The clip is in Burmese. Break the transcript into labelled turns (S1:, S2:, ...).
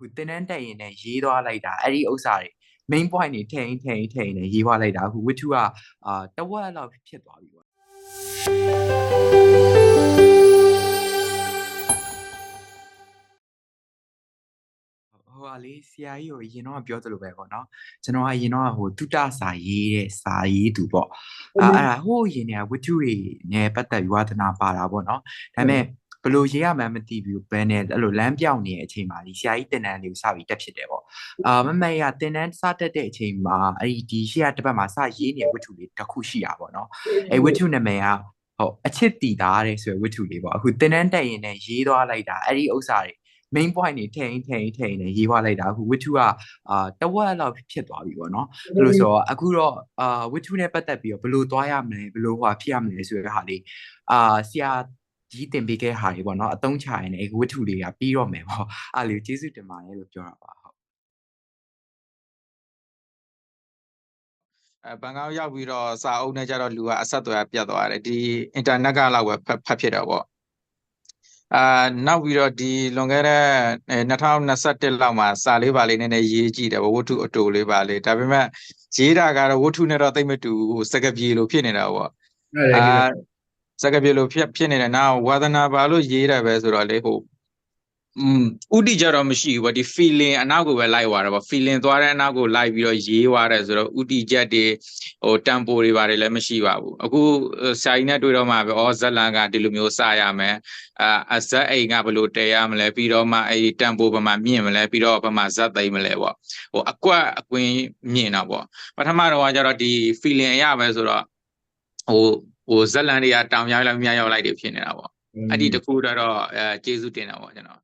S1: အခုတင်တန်းတက်ရင်လည်းရေးသွားလိုက်တာအဲ့ဒီဥစ္စာတွေ main point တွေထိန်ထိန်ထိန်နဲ့ရေးသွားလိုက်တာအခုဝတ္ထုကအာတဝက်လောက်ဖြစ်သွားပြီပေါ့ဟိုဟာလေဆရာကြီးကိုအရင်တော့ပြောသလိုပဲပေါ့နော်ကျွန်တော်ကအရင်တော့ဟိုတုတစာရေးတဲ့စာရေးသူပေါ့အဲအဲ့ဒါဟိုအရင်ကဝတ္ထုတွေနဲ့ပတ်သက်ပြီးဝါသနာပါတာပေါ့နော်ဒါပေမဲ့ ဘယ်လိုရေးရမှန်းမသိဘူးဘယ်နဲ့အဲ့လိုလမ်းပြောင်းနေတဲ့အချိန်မှာဒီဆရာကြီးတင်တန်းလေးကိုစပြီးတက်ဖြစ်တယ်ပေါ့အာမမေရတင်တန်းစတက်တဲ့အချိန်မှာအဲ့ဒီဒီရှေ့ကတစ်ပတ်မှာစရေးနေတဲ့ဝတ္ထုလေးတစ်ခုရှိတာပေါ့နော်အဲ့ဝတ္ထုနာမည်ကဟုတ်အချစ်တီတာတဲ့ဆိုရယ်ဝတ္ထုလေးပေါ့အခုတင်တန်းတက်ရင်လည်းရေးသွားလိုက်တာအဲ့ဒီဥစ္စာတွေ main point တွေထိန်ထိန်ထိန်နဲ့ရေးသွားလိုက်တာအခုဝတ္ထုကအာတဝက်လောက်ဖြစ်သွားပြီပေါ့နော်အဲ့လိုဆိုတော့အခုတော့အာဝတ္ထုနဲ့ပတ်သက်ပြီးတော့ဘယ်လိုသွားရမလဲဘယ်လိုဟိုဖြစ်ရမလဲဆိုတဲ့ဟာလေးအာဆရာ ကြီးတင်ပေးခဲ့ဟာတွေပေါ့နော်အတုံးချရင်လည်းဝတ္ထုတွေကပြီးတော့မယ်ပေါ့အဲ့လိုကျေးဇူးတင်ပါတယ်လို့ပြောတာပါဟုတ်
S2: အဲဘန်ကောက်ရောက်ပြီးတော့စာအုပ်နဲ့ကြတော့လူကအဆက်အသွယ်ပြတ်သွားတယ်ဒီအင်တာနက်ကလောက်ပဲဖတ်ဖတ်ဖြစ်တော့ပေါ့အာနောက်ပြီးတော့ဒီလွန်ခဲ့တဲ့အဲ2021လောက်မှာစာလေးပါလေးနည်းနည်းရေးကြည့်တယ်ပေါ့ဝတ္ထုအတူလေးပါလေးဒါပေမဲ့ရေးတာကတော့ဝတ္ထုနဲ့တော့သိမ့်မတူဘူးဟိုစကပြေလိုဖြစ်နေတာပေါ့အာ စကားပြေလို့ဖြစ်ဖြစ်နေတယ်နောက်ဝါသနာပါလို့ရေးတယ်ပဲဆိုတော့လေဟိုอืมဥတီကြတော့မရှိဘူးဗောဒီ feeling အနောက်ကိုပဲလိုက်သွားတာဗော feeling သွားတဲ့အနောက်ကိုလိုက်ပြီးတော့ရေးသွားတယ်ဆိုတော့ဥတီချက်တွေဟို tempo တွေပါတယ်လည်းမရှိပါဘူးအခုဆာကြီးနဲ့တွေ့တော့မှပဲဩဇက်လန်ကဒီလိုမျိုးစရမယ်အာအဇက်အိမ်ကဘယ်လိုတည်ရမလဲပြီးတော့မှအဲ့ဒီ tempo ဘယ်မှာမြင့်မလဲပြီးတော့ဘယ်မှာဇက်သိမ့်မလဲဗောဟိုအကွက်အကွင်းမြင့်တော့ဗောပထမတော့ကကျတော့ဒီ feeling အရပဲဆိုတော့ဟို ဟိုဇက်လန်တွေကတောင်ရောက်လိုက်မြောက်ရောက်လိုက်တွေဖြစ်နေတာပေါ့အဲ့ဒီတခုတော့အဲကျေးဇူးတင်တာပေါ့ကျွန်တော်